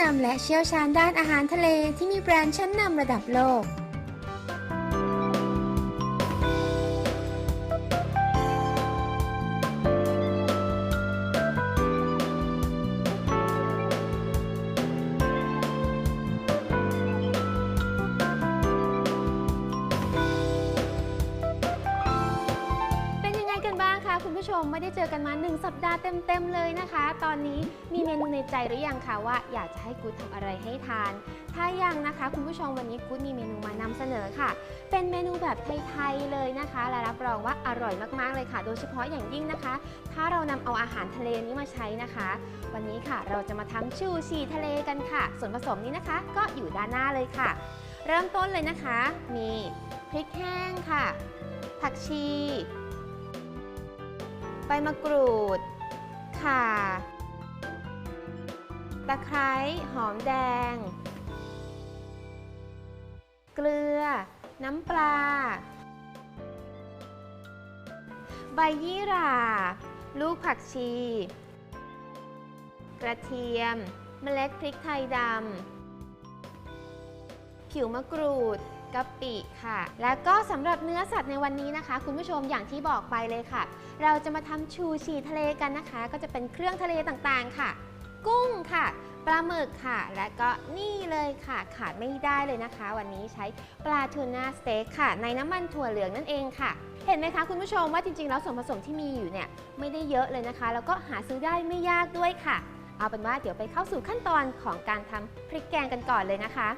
นำและเชี่ยวชาญด้านอาหารทะเลที่มีแบรนด์ชั้นนำระดับโลก ชมไม่ได้เจอกันมา 1 สัปดาห์เต็ม ๆ เลยนะคะ ตอนนี้มีเมนูในใจหรือยังคะว่าอยากจะให้กูดทำอะไรให้ทาน ถ้ายังนะคะ คุณผู้ชมวันนี้กูดมีเมนูมานำเสนอค่ะ เป็นเมนูแบบไทย ๆ เลยนะคะ และรับรองว่าอร่อยมากๆเลยค่ะ โดยเฉพาะอย่างยิ่งนะคะ ถ้าเรานำเอาอาหารทะเลนี้มาใช้นะคะ วันนี้ค่ะเราจะมาทำชูชีทะเลกันค่ะ ส่วนผสมนี้นะคะ ก็อยู่ด้านหน้าเลยค่ะ เริ่มต้นเลยนะคะ มีพริกแห้งค่ะ ผักชี ใบมะกรูด ข่า ตะไคร้หอมแดง เกลือ น้ำปลา ใบยี่หร่า ลูกผักชี กระเทียม เมล็ดพริกไทยดำ ผิวมะกรูด กะปิค่ะ และก็สำหรับเนื้อสัตว์ในวันนี้นะคะ คุณผู้ชมอย่างที่บอกไปเลยค่ะ เราจะมาทำชูชีทะเลกันนะคะ ก็จะเป็นเครื่องทะเลต่างๆค่ะ กุ้งค่ะปลาหมึกค่ะ และก็นี่เลยค่ะ ขาดไม่ได้เลยนะคะ วันนี้ใช้ปลาทูน่าสเต็กค่ะ ในน้ำมันถั่วเหลืองนั่นเองค่ะ เห็นไหมคะคุณผู้ชมว่าจริง ๆ แล้วส่วนผสมที่มีอยู่เนี่ยไม่ได้เยอะเลยนะคะ แล้วก็หาซื้อได้ไม่ยากด้วยค่ะ เอาเป็นว่าเดี๋ยวไปเข้าสู่ขั้นตอนของการทำพริกแกงกันก่อนเลยนะคะ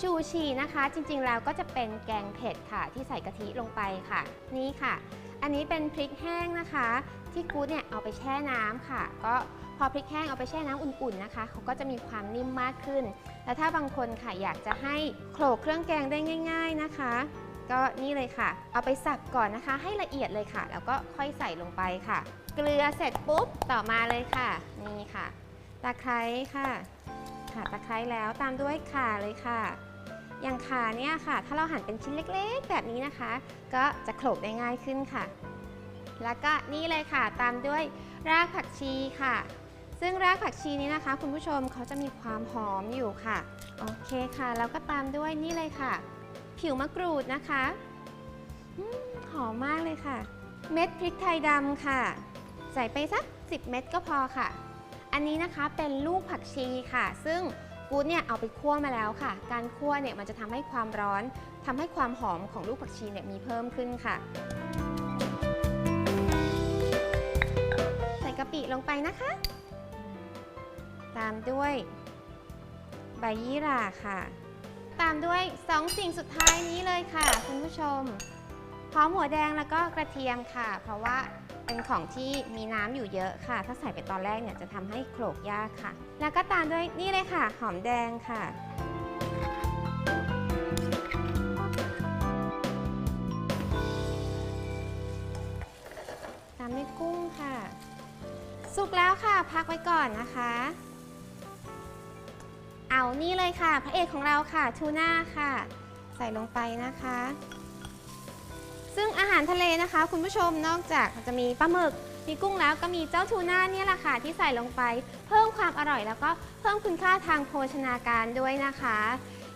ชูชีนะคะ จริงๆแล้วก็จะเป็นแกงเผ็ดค่ะ ที่ใส่กะทิลงไปค่ะ นี่ค่ะ อันนี้เป็นพริกแห้งนะคะ ที่กู๊ดเนี่ยเอาไปแช่น้ำค่ะ ก็พอพริกแห้งเอาไปแช่น้ำอุ่นๆนะคะเขาก็จะมีความนิ่มมากขึ้น แล้วถ้าบางคนค่ะอยากจะให้โขลกเครื่องแกงได้ง่าย ๆนะคะ ก็นี่เลยค่ะ เอาไปสับก่อนนะคะ ให้ละเอียดเลยค่ะ แล้วก็ค่อยใส่ลงไปค่ะ เกลือเสร็จปุ๊บต่อมาเลยค่ะ นี่ค่ะตะไคร้ค่ะ ค่ะตะไคร้แล้วตามด้วยข่าเลยค่ะ อย่างขาเนี่ยค่ะ ถ้าเราหั่นเป็นชิ้นเล็กๆ แบบนี้นะคะ ก็จะโขลกได้ง่ายขึ้นค่ะ แล้วก็นี่เลยค่ะ ตามด้วยรากผักชีค่ะ ซึ่งรากผักชีนี้นะคะ คุณผู้ชมเขาจะมีความหอมอยู่ค่ะ โอเคค่ะ แล้วก็ตามด้วยนี่เลยค่ะ ผิวมะกรูดนะคะหอมมากเลยค่ะ เม็ดพริกไทยดำค่ะ ใส่ไปสัก 10 เม็ดก็พอค่ะ อันนี้นะคะเป็นลูกผักชีค่ะ ซึ่งกู๊ดเนี่ยเอาไปคั่วมาแล้วค่ะ การคั่วเนี่ยมันจะทำให้ความร้อนทำให้ความหอมของลูกผักชีเนี่ยมีเพิ่มขึ้นค่ะ ใส่กะปิลงไปนะคะ ตามด้วยใบยี่หร่าค่ะ ตามด้วยสองสิ่งสุดท้ายนี้เลยค่ะ คุณผู้ชมหอมหัวแดงแล้วก็กระเทียมค่ะ เพราะว่า เป็นของที่มีน้ำอยู่เยอะค่ะ ถ้าใส่ไปตอนแรกเนี่ยจะทำให้โขลกยากค่ะ แล้วก็ตามด้วยนี่เลยค่ะ หอมแดงค่ะตามด้วยกุ้งค่ะ สุกแล้วค่ะ พักไว้ก่อนนะคะ เอานี่เลยค่ะ พระเอกของเราค่ะทูน่าค่ะ ใส่ลงไปนะคะ ซึ่งอาหารทะเลนะคะ คุณผู้ชมนอกจากจะมีปลาหมึก มีกุ้งแล้วก็มีเจ้าทูน่าเนี่ยแหละค่ะที่ใส่ลงไป เพิ่มความอร่อยแล้วก็เพิ่มคุณค่าทางโภชนาการด้วยนะคะ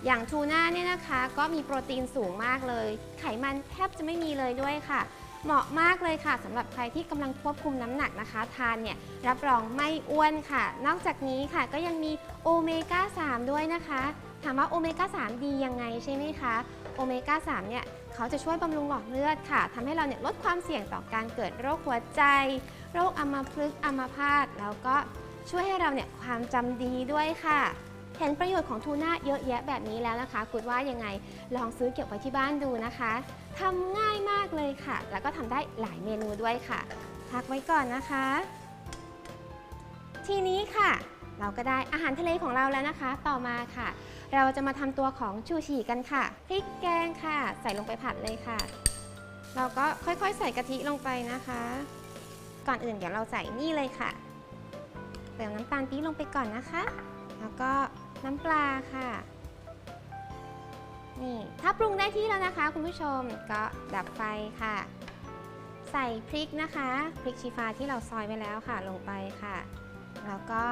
อย่างทูน่าเนี่ยนะคะ ก็มีโปรตีนสูงมากเลย ไขมันแทบจะไม่มีเลยด้วยค่ะ เหมาะมากเลยค่ะสำหรับใครที่กำลังควบคุมน้ำหนักนะคะ ทานเนี่ยรับรองไม่อ้วนค่ะ นอกจากนี้ค่ะก็ยังมีโอเมก้า3ด้วยนะคะ ถามว่าโอเมก้า3ดียังไงใช่ไหมคะ โอเมก้า3เนี่ยเขาจะช่วยบำรุงหลอดเลือดค่ะทำให้เราเนี่ยลดความเสี่ยงต่อการเกิดโรคหัวใจ โรคอัมพฤกษ์อัมพาตแล้วก็ช่วยให้เราเนี่ยความจำดีด้วยค่ะ เห็นประโยชน์ของทูน่าเยอะแยะแบบนี้แล้วนะคะกุดว่ายังไงลองซื้อเก็บไว้ที่บ้านดูนะคะทำง่ายมากเลยค่ะ แล้วก็ทำได้หลายเมนูด้วยค่ะพักไว้ก่อนนะคะ ทีนี้ค่ะ เราก็ได้อาหารทะเลของเราแล้วนะคะ ต่อมาค่ะ เราจะมาทำตัวของชูชีกันค่ะพริกแกงค่ะ ใส่ลงไปผัดเลยค่ะ เราก็ค่อยๆ ใส่กะทิลงไปนะคะ ก่อนอื่นเดี๋ยวเราใส่นี่เลยค่ะเติมน้ำตาลปี๊บลงไปก่อนนะคะ แล้วก็น้ำปลาค่ะ นี่ถ้าปรุงได้ที่แล้วนะคะ คุณผู้ชมก็ดับไฟค่ะ ใส่พริกนะคะพริกชี้ฟ้าที่เราซอยไว้แล้วค่ะลงไปค่ะ แล้วก็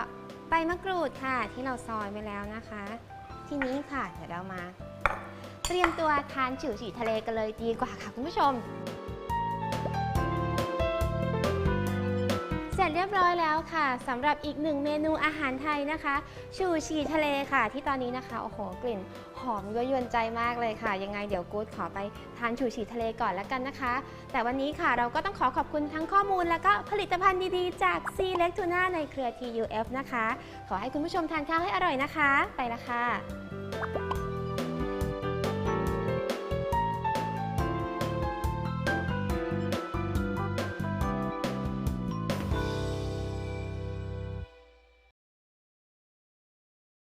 ใบมะกรูดค่ะที่เราซอยไว้แล้วนะคะ ทีนี้ค่ะ เดี๋ยวเรามา เตรียมตัวทานฉูฉี่ทะเลกันเลยดีกว่าค่ะคุณผู้ชม เรียบร้อยแล้วค่ะสำหรับอีกหนึ่งเมนูอาหารไทยนะคะ ชูชีทะเลค่ะ ที่ตอนนี้นะคะโอ้โหกลิ่นหอมยั่วยวนใจมากเลยค่ะ ยังไงเดี๋ยวกู๊ดขอไปทานชูชีทะเลก่อนแล้วกันนะคะ แต่วันนี้ค่ะเราก็ต้องขอขอบคุณทั้งข้อมูล แล้วก็ผลิตภัณฑ์ดีๆ จาก C l e c t u n a ในเครือ TUF นะคะ ขอให้คุณผู้ชมทานข้าวให้อร่อยนะคะ ไปละค่ะ